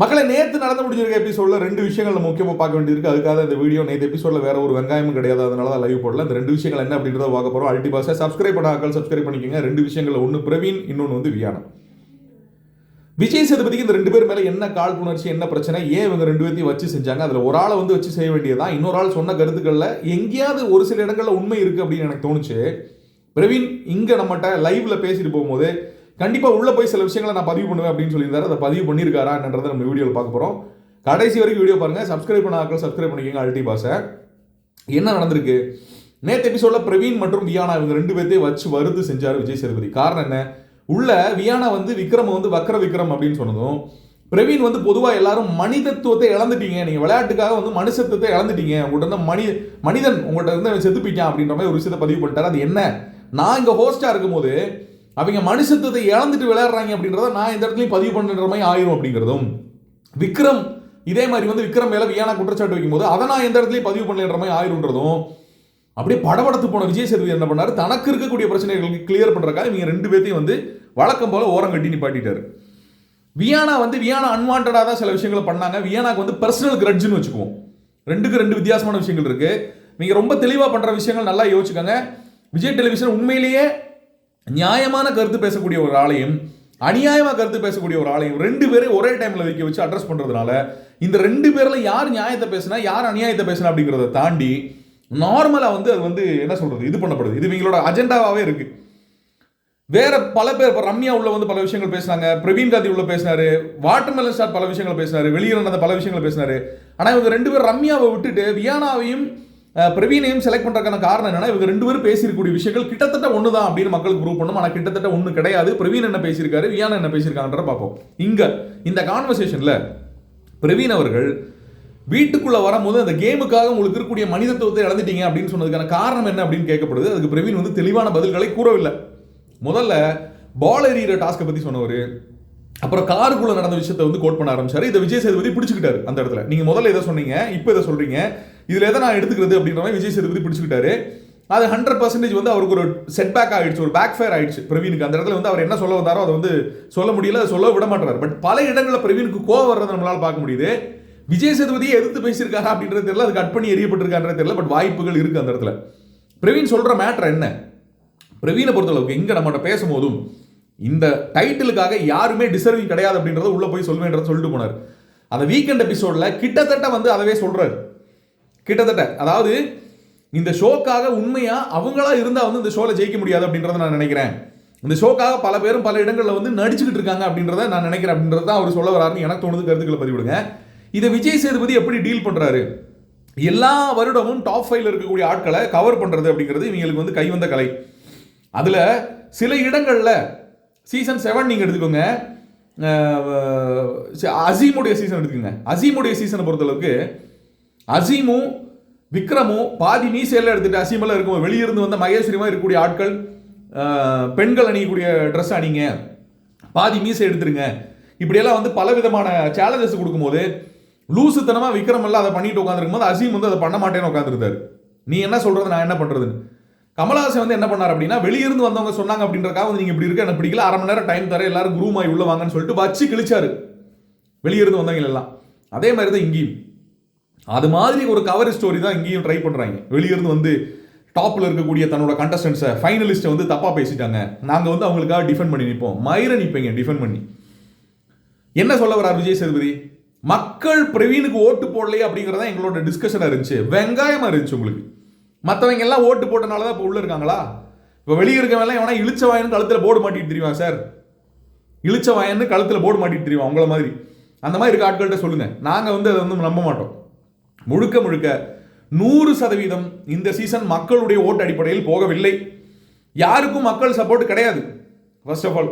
மக்களை நேற்று நடந்து முடிஞ்சிருக்க எபிசோடில் ரெண்டு விஷயங்கள் நம்ம முக்கியமாக பார்க்க வேண்டியிருக்கு. அதுக்காக இந்த வீடியோ நேற்று எபிசோட்ல வேற ஒரு வெங்காயமும் கிடையாது. அதனால தான் லைவ் போடல. இந்த ரெண்டு விஷயங்கள் என்ன அப்படின்றத பார்க்க போறோம். அல்டிபாஸை சப்ஸ்கிரைப் பண்ணாக்கள் சப்ஸ்கிரைப் பண்ணிக்கோங்க. ரெண்டு விஷயங்கள் ஒன்று பிரவீன் இன்னொன்று வந்து வியானம். விஜய் சேதுபதிக்கு இந்த ரெண்டு பேர் மேல என்ன காழ்ப்புணர்ச்சி என்ன பிரச்சனை? ஏன் இவங்க ரெண்டு பேர்த்தையும் வச்சு செஞ்சாங்க? அதுல ஒரு ஆளை வந்து வச்சு செய்ய வேண்டியதான் இன்னொரு ஆள் சொன்ன கருத்துக்கள்ல எங்கேயாவது ஒரு சில இடங்கள்ல உண்மை இருக்கு அப்படின்னு எனக்கு தோணுச்சு. பிரவீன் இங்க நம்மகிட்ட லைவ்ல பேசிட்டு போகும்போது கண்டிப்பாக உள்ளே போய் சில விஷயங்களை நான் பதிவு பண்ணுவேன் அப்படின்னு சொல்லியிருந்தாரு. அதை பதிவு பண்ணியிருக்காரான்றதை நம்ம வீடியோவில் பார்க்க போகிறோம் கடைசி வரைக்கும் வீடியோ பாருங்கள் சப்ஸ்கிரைப் பண்ண ஆட்கள் சப்ஸ்கிரைப் பண்ணிக்கோங்க அல்டி பாஸை என்ன நடந்திருக்கு? நேற்று எபிசோடில் பிரவீன் மற்றும் வியானா இவங்க ரெண்டு பேர்த்தையும் வச்சு வருது செஞ்சார் விஜய் சேதுபதி. காரணம் என்ன? உள்ள வியானா வந்து விக்ரம் வந்து வக்ர விக்ரம் அப்படின்னு சொன்னதும் பிரவீன் வந்து பொதுவாக எல்லாரும் மனிதத்துவத்தை இழந்துட்டீங்க. நீங்கள் விளையாட்டுக்காக வந்து மனுஷத்துவத்தை இழந்துட்டீங்க. உங்கள்கிட்ட இருந்த மனி மனிதன் உங்கள்கிட்ட இருந்து அவன் செத்து போயிட்டான் அப்படின்ற மாதிரி ஒரு விஷயத்தை பதிவு பண்ணிட்டார். அது என்ன? நான் இங்கே ஹோஸ்டாக இருக்கும்போது அவங்க மனுஷத்துவத்தை இழந்துட்டு விளையாடுறாங்க அப்படின்றத நான் இந்த இடத்துலையும் பதிவு பண்ணுற மாதிரி ஆயிரும் அப்படிங்கிறதும். விக்ரம் இதே மாதிரி வந்து விக்ரம் மேலே வியானா குற்றச்சாட்டு வைக்கும்போது அதை நான் எந்த இடத்துலையும் பதிவு பண்ணுற மாதிரி ஆயிருன்றதும் அப்படியே படபடத்து போன விஜய் சேதுபதி என்ன பண்ணாரு? தனக்கு இருக்கக்கூடிய பிரச்சனைகளுக்கு கிளியர் பண்ணுறக்காக இவங்க ரெண்டு பேர்த்தையும் வந்து வழக்கம் போல் ஓரம் கட்டி நிப்பாட்டிட்டாரு. வியானா வந்து வியானா அன்வான்டாக தான் சில விஷயங்களை பண்ணாங்க. வியானாக்கு வந்து பர்சனல் கிரட்ஜ்னு வச்சுக்குவோம். ரெண்டுக்கு ரெண்டு வித்தியாசமான விஷயங்கள் இருக்குது நீங்கள் ரொம்ப தெளிவாக பண்ணுற விஷயங்கள் நல்லா யோசிச்சுக்கோங்க. விஜய் டெலிவிஷன் உண்மையிலேயே நியாயமான கருத்து பேசக்கூடிய ஒரு ஆளையும் அநியாயமாக கருத்து பேசக்கூடிய ஒரு ஆளையும் ரெண்டு பேரையும் ஒரே டைமில் வைக்க வச்சு அட்ரஸ் பண்ணுறதுனால இந்த ரெண்டு பேரில் யார் நியாயத்தை பேசினா யார் அநியாயத்தை பேசினா அப்படிங்கிறத தாண்டி நார்மலாக வந்து அது வந்து என்ன சொல்கிறது இது பண்ணப்படுது. இது இவங்களோட அஜெண்டாவாவே இருக்குது வேற பல பேர் இப்போ ரம்யா உள்ள வந்து பல விஷயங்கள் பேசினாங்க பிரவீன் காந்தி உள்ள பேசினாரு வாட்டர்மெலன் ஸ்டார் பல விஷயங்கள் பேசினாரு வெளியே நடந்த பல விஷயங்கள் பேசினாரு. ஆனால் இவங்க ரெண்டு பேர் ரம்யாவை விட்டுட்டு வியானாவையும் பிரவீனையும் செலக்ட் பண்ணுறதுக்கான காரணம் என்னன்னா இவங்க ரெண்டு பேரும் பேசியிருக்கக்கூடிய விஷயங்கள் கிட்டத்தட்ட ஒன்று தான் அப்படின்னு மக்களுக்கு ப்ரூவ் பண்ணும் ஆனால் கிட்டத்தட்ட ஒன்று கிடையாது. பிரவீன் என்ன பேசியிருக்காரு வியானா என்ன பேசியிருக்காங்கன்ற பார்ப்போம். இங்கே இந்த கான்வர்சேஷனில் பிரவீன் அவர்கள் வீட்டுக்குள்ள வரும்போது அந்த கேமுக்காக உங்களுக்கு இருக்கக்கூடிய மனிதத்துவத்தை இழந்துட்டீங்க அப்படின்னு சொன்னதுக்கான காரணம் என்ன அப்படின்னு கேட்கப்படுது. அதுக்கு பிரவீன் வந்து தெளிவான பதில்களை கூறவில்லை. முதல்ல பால் எறிகிற டாஸ்க்கை பற்றி சொன்னவர் அப்புறம் காருக்குள்ள நடந்த விஷயத்தை வந்து கோட் பண்ண ஆரம்பிச்சாரு. இதை விஜய் சேதுபதி பிடிச்சிக்கிட்டாரு அந்த இடத்துல. நீங்க முதல்ல இதை சொன்னீங்க இப்போ இதை சொல்றீங்க. இதுல எதை நான் எடுத்துக்கிறது அப்படின்ற மாதிரி விஜய் சேதுபதி பிடிச்சிக்கிட்டாரு. அது ஹண்ட்ரட் பர்சன்டேஜ் வந்து அவருக்கு ஒரு செட் பேக் ஆயிடுச்சு ஒரு பேக் ஃபேர் ஆயிடுச்சு பிரவீனுக்கு. அந்த இடத்துல வந்து அவர் என்ன சொல்ல வந்தாரோ அதை வந்து சொல்ல முடியல அதை சொல்ல விட மாட்டார். பட் பல இடங்களில் பிரவீனுக்கு கோவம் வர்றதை நம்மளால் பார்க்க முடியுது. விஜய் சேதுபதியை எதிர்த்து பேசியிருக்காரா அப்படின்றது தெரியல. அது கட் பண்ணி எரியப்பட்டிருக்கான்றது தெரியல. பட் வாய்ப்புகள் இருக்குது அந்த இடத்துல. பிரவீன் சொல்கிற மேட்ரு என்ன? பிரவீனை பொறுத்தளவுக்கு எங்கே நம்மகிட்ட பேசும்போதும் இந்த டைட்டிலுக்காக யாருமே டிசர்விங் கிடையாது அப்படின்றத உள்ளே போய் சொல்வேன்றத சொல்லிட்டு போனார். அந்த வீக்கெண்ட் எபிசோட்ல கிட்டத்தட்ட வந்து அதவே சொல்கிறார் கிட்டத்தட்ட அதாவது இந்த ஷோக்காக உண்மையாக அவங்களா இருந்தால் வந்து இந்த ஷோவில் ஜெயிக்க முடியாது அப்படின்றத நான் நினைக்கிறேன். இந்த ஷோக்காக பல பேரும் பல இடங்களில் வந்து நடிச்சுக்கிட்டு இருக்காங்க அப்படின்றத நான் நினைக்கிறேன் அப்படின்றத தான் அவர் சொல்ல வராருன்னு எனக்கு தோணுது கருத்துக்களை பதிவிடுங்க. இதை விஜய் சேதுபதி எப்படி டீல் பண்ணுறாரு எல்லா வருடமும் டாப் ஃபைவ்ல இருக்கக்கூடிய ஆட்களை கவர் பண்ணுறது அப்படிங்கிறது இவங்களுக்கு வந்து கைவந்த கலை. அதில் சில இடங்களில் சீசன் செவன் நீங்கள் எடுத்துக்கோங்க. அசீமுடைய சீசன் எடுத்துக்கோங்க. அசீமுடைய சீசனை பொறுத்தளவுக்கு அசீமும் விக்ரமும் பாதி மீசையெல்லாம் எடுத்துட்டு அசீமெல்லாம் இருக்கும் வெளியிருந்து வந்த மகேஸ்வரியமாக இருக்கக்கூடிய ஆட்கள் பெண்கள் அணியக்கூடிய ட்ரெஸ் அணிங்க. பாதி மீசை எடுத்துருங்க. இப்படியெல்லாம் வந்து பல விதமான சேலஞ்சஸ் கொடுக்கும்போது லூசுத்தனமாக விக்ரம் எல்லாம் அதை பண்ணிட்டு உட்காந்துருக்கும் போது அசீம் வந்து அதை பண்ண மாட்டேன்னு உட்காந்துருந்தாரு நீ என்ன சொல்கிறது நான் என்ன பண்ணுறதுன்னு கமலஹாசன் வந்து என்ன பண்ணார் அப்படின்னா வெளியிருந்து வந்தவங்க சொன்னாங்க அப்படின்றக்காக வந்து நீங்க இப்படி இருக்க எனக்கு பிடிக்கல அரை மணி நேரம் டைம் தர எல்லாரும் குரூம் ஆகி உள்ள வாங்கன்னு சொல்லிட்டு வச்சு கிழிச்சாரு. வெளியிருந்து வந்தவங்க எல்லாம். அதே மாதிரி தான் இங்கேயும். அது மாதிரி ஒரு கவர் ஸ்டோரி தான் இங்கேயும் ட்ரை பண்றாங்க. வெளியிருந்து வந்து டாப்ல இருக்கக்கூடிய தன்னோட கண்டஸ்டன்ஸை ஃபைனலிஸ்ட்டை வந்து தப்பா பேசிட்டாங்க. நாங்க வந்து அவங்களுக்காக டிஃபெண்ட் பண்ணி நிற்போம் மயிர நிற்பீங்க டிஃபெண்ட் பண்ணி. என்ன சொல்ல வர்றார் விஜய் சேதுபதி? மக்கள் பிரவீனுக்கு ஓட்டு போடலையே அப்படிங்கறத எங்களோட டிஸ்கஷனாக இருந்துச்சு. வெங்காயமா இருந்துச்சு உங்களுக்கு. மற்றவங்க எல்லாம் ஓட்டு போட்டனால தான் இப்போ உள்ளே இருக்காங்களா? இப்போ வெளியே இருக்கவெல்லாம் எவனா இழிச்ச வாயன்னு கழுத்தில் போர்டு மாட்டிட்டு தெரியுமா சார் இழிச்ச வாயன்னு கழுத்தில் போர்டு மாட்டிட்டு தெரியுமா உங்கள மாதிரி. அந்த மாதிரி இருக்க ஆட்கள்கிட்ட சொல்லுங்கள் நாங்கள் வந்து அதை வந்து நம்ப மாட்டோம். முழுக்க முழுக்க நூறு சதவீதம் இந்த சீசன் மக்களுடைய ஓட்டு அடிப்படையில் போகவில்லை. யாருக்கும் மக்கள் சப்போர்ட் கிடையாது ஃபர்ஸ்ட் ஆஃப் ஆல்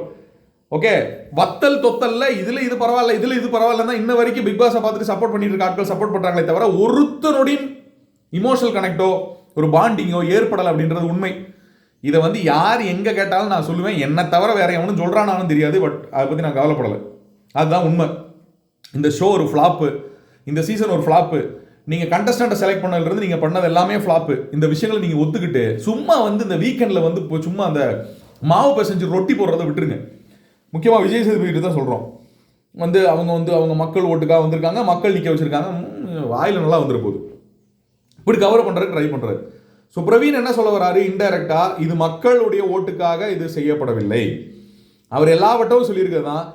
ஓகே வத்தல் தொத்தல்ல இதுல இது பரவாயில்ல இதுல இது பரவாயில்ல தான் இன்ன வரைக்கும் பிக் பாஸை பார்த்துட்டு சப்போர்ட் பண்ணிட்டு இருக்க ஆட்கள் சப்போர்ட் பண்றாங்களே தவிர ஒருத்தருடைய இமோஷனல் கனெக்டோ ஒரு பாண்டிங்கோ ஏற்படலை அப்படின்றது உண்மை. இதை வந்து யார் எங்கே கேட்டாலும் நான் சொல்லுவேன். என்னை தவிர வேற எவனும் சொல்கிறானாலும் தெரியாது பட் அதை பற்றி நான் கவலைப்படலை. அதுதான் உண்மை. இந்த ஷோ ஒரு ஃப்ளாப்பு இந்த சீசன் ஒரு ஃப்ளாப்பு நீங்கள் கண்டஸ்டண்ட்டை செலக்ட் பண்ணதுலேருந்து நீங்கள் பண்ணது எல்லாமே ஃப்ளாப்பு இந்த விஷயங்களை நீங்கள் ஒத்துக்கிட்டு சும்மா வந்து இந்த வீக்கெண்டில் வந்து இப்போ சும்மா அந்த மாவு பிசைஞ்சு ரொட்டி போடுறத விட்டுருங்க. முக்கியமாக விஜய் சேதுபதி தான் சொல்கிறோம் வந்து அவங்க வந்து அவங்க மக்கள் ஓட்டுக்காக வந்திருக்காங்க மக்கள் நிற்க வச்சுருக்காங்க. வாயில் நல்லா வந்துட போகுது. இப்படி கவர் பண்ணுறதுக்கு ட்ரை பண்ணுறாரு ஸோ பிரவீன் என்ன சொல்ல வராரு? இன்டைரக்டாக இது மக்களுடைய ஓட்டுக்காக இது செய்யப்படவில்லை. அவர் எல்லாவட்டும் சொல்லியிருக்கிறது தான்.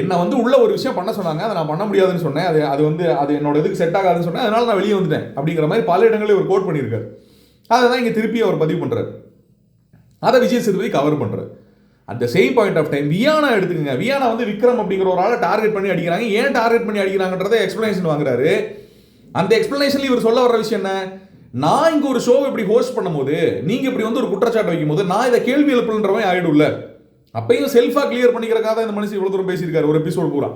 என்னை வந்து உள்ள ஒரு விஷயம் பண்ண சொன்னாங்க. அதை நான் பண்ண முடியாதுன்னு சொன்னேன். அது அது வந்து அது என்னோட இதுக்கு செட் ஆகாதுன்னு சொன்னேன். அதனால நான் வெளியே வந்துட்டேன். அப்படிங்கிற மாதிரி பல இடங்களில் ஒரு கோட் பண்ணியிருக்காரு. அதை தான் இங்கே திருப்பி அவர் பதிவு பண்ணுறாரு அதை விஜய் சேதுபதி கவர் பண்ணுறாரு at the same point of time Viyana எடுத்துக்கங்க. வியானா வந்து விக்ரம் அப்படிங்கிற ஒரு ஆளை டார்கெட் பண்ணி அடிக்கிறாங்க. ஏன் டார்கெட் பண்ணி அடிக்கிறாங்கன்றதை எக்ஸ்பிளனேஷன் வாங்குறாரு. அந்த எக்ஸ்பிளனேஷன்ல இவர் சொல்ல வர விஷயம் என்ன? நான் இங்க ஒரு ஷோ இப்படி ஹோஸ்ட் பண்ணும்போது நீங்க இப்படி வந்து ஒரு குற்றச்சாட்டு வைக்கும்போது நான் இதை கேள்வி எழுப்புன்றவன் ஆயிடும்ல. அப்பயும் செல்ஃபா கிளியர் பண்ணிக்கிறக்காக தான் இந்த மனுஷன் இவ்வளவு தூரம் பேசியிருக்காரு ஒரு எபிசோடு பூரா.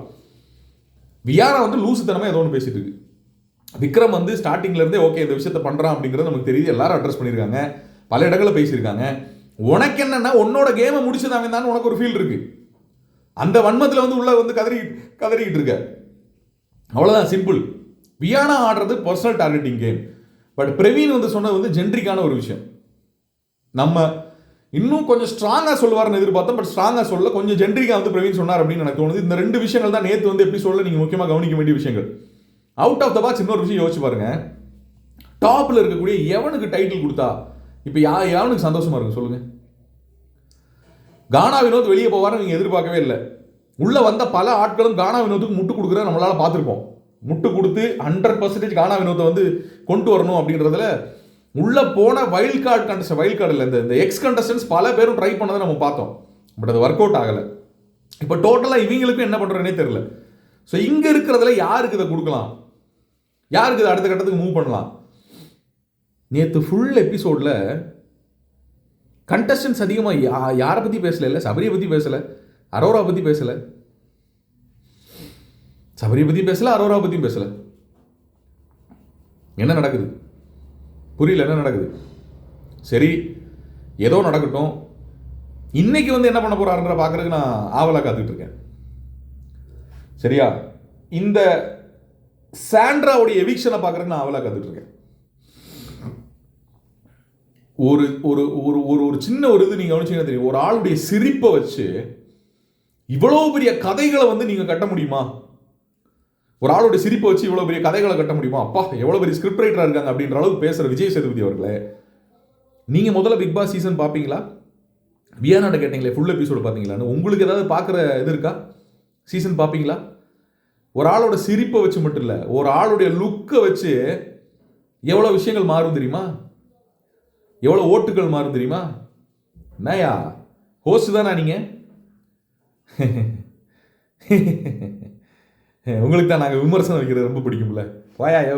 வியாரா வந்து லூசுத்தனமா ஏதோ ஒன்று பேசிட்டு இருக்கு. விக்ரம் வந்து ஸ்டார்டிங்ல இருந்தே ஓகே இந்த விஷயத்த பண்றான் அப்படிங்கிறது நமக்கு தெரியுது எல்லாரும் அட்ரஸ் பண்ணியிருக்காங்க. பல இடங்களில் பேசியிருக்காங்க. உனக்கு என்னன்னா உன்னோட கேமை முடிச்சதாங்க தான் உனக்கு ஒரு ஃபீல் இருக்கு. அந்த வன்மத்தில் வந்து உள்ள வந்து கதறி கதறிக்கிட்டு இருக்க. அவ்வளோதான் சிம்பிள் வியானா ஆடுறது personal targeting game but Praveen வந்து சொன்னது வந்து ஜென்ரிக்கான ஒரு விஷயம். நம்ம இன்னும் கொஞ்சம் ஸ்ட்ராங்காக சொல்லுவார்னு எதிர்பார்த்தோம் பட் ஸ்ட்ராங்காக சொல்ல கொஞ்சம் ஜென்ரிக்காக வந்து பிரவீன் சொன்னார் அப்படின்னு எனக்கு தோணுது. இந்த ரெண்டு விஷயங்கள் தான் நேற்று வந்து எப்படி சொல்ல நீங்கள் முக்கியமாக கவனிக்க வேண்டிய விஷயங்கள். அவுட் ஆஃப் த பாக்ஸ் இன்னொரு விஷயம் யோசிச்சு பாருங்க. டாப்பில் இருக்கக்கூடிய எவனுக்கு டைட்டில் கொடுத்தா இப்போ யா எவனுக்கு சந்தோஷமாக இருக்கும் சொல்லுங்கள் கானா வினோத் வெளியே போவார்னு நீங்கள் எதிர்பார்க்கவே இல்லை. உள்ளே வந்த பல ஆட்களும் கானா வினோத்துக்கு முட்டு கொடுக்குற நம்மளால் பார்த்துருப்போம். முட்டு கொடுத்து ஹண்ட்ரட் பர்சன்டேஜ் கானா வினோத்தை வந்து கொண்டு வரணும் அப்படின்றதுல உள்ள போன wild card contest wild card இல்லை இந்த இந்த எக்ஸ் கண்டஸ்டன்ஸ் பல பேரும் ட்ரை பண்ணதை நம்ம பார்த்தோம். பட் அது ஒர்க் அவுட் ஆகலை. இப்போ டோட்டலாக இவங்களுக்கும் என்ன பண்ணுறதுனே தெரியல. ஸோ இங்கே இருக்கிறதுல யாருக்கு இதை கொடுக்கலாம்? யாருக்கு இதை அடுத்த கட்டத்துக்கு மூவ் பண்ணலாம்? நேற்று ஃபுல் எபிசோடில் கண்டஸ்டன்ஸ் அதிகமாக யா யாரை பற்றி பேசல? இல்லை சபரியை பற்றி பேசலை? அரோரா பற்றி பேசலை? சபரியை பற்றி பேசலை அரோரா பற்றியும் பேசலை. என்ன நடக்குது? புரியல என்ன நடக்குது? சரி ஏதோ நடக்கட்டும். இன்னைக்கு வந்து என்ன பண்ண போறாருன்ற பார்க்கறதுக்கு நான் ஆவலாக காத்துக்கிட்டு இருக்கேன். சரியா? இந்த சாண்ட்ராவுடைய எவிக்ஷனை பார்க்கறதுக்கு நான் ஆவலாக காத்துக்கிட்டு இருக்கேன். ஒரு ஒரு ஒரு ஒரு ஒரு சின்ன ஒரு இது நீங்கள் கவனிச்சீங்கன்னா தெரியும். ஒரு ஆளுடைய சிரிப்பை வச்சு இவ்வளோ பெரிய கதைகளை வந்து நீங்கள் கட்ட முடியுமா? ஒரு ஆளுடைய சிரிப்பை வச்சு இவ்வளோ பெரிய கதைகளை கட்ட முடியுமா? அப்பா எவ்வளோ பெரிய ஸ்கிரிப்ட் ரைட்டராக இருக்காங்க அப்படின்ற அளவுக்கு பேசுற விஜய் சேதுபதி அவர்களே. நீங்கள் முதல்ல பிக் பாஸ் சீசன் பார்ப்பீங்களா வியானாட்ட கேட்டீங்களே ஃபுல் எபிசோடு பார்த்தீங்களான்னு உங்களுக்கு ஏதாவது பார்க்குற இது இருக்கா? சீசன் பார்ப்பீங்களா ஒரு ஆளோட சிரிப்பை வச்சு மட்டும் இல்லை ஒரு ஆளுடைய லுக்கை வச்சு எவ்வளோ விஷயங்கள் மாறும் தெரியுமா? எவ்வளோ ஓட்டுகள் மாறும் தெரியுமா? என்னயா ஹோஸ்ட் தானா நீங்கள் உங்களுக்கு தான் நாங்கள் விமர்சனம் வைக்கிறது ரொம்ப பிடிக்கும்ல. போயா யோ.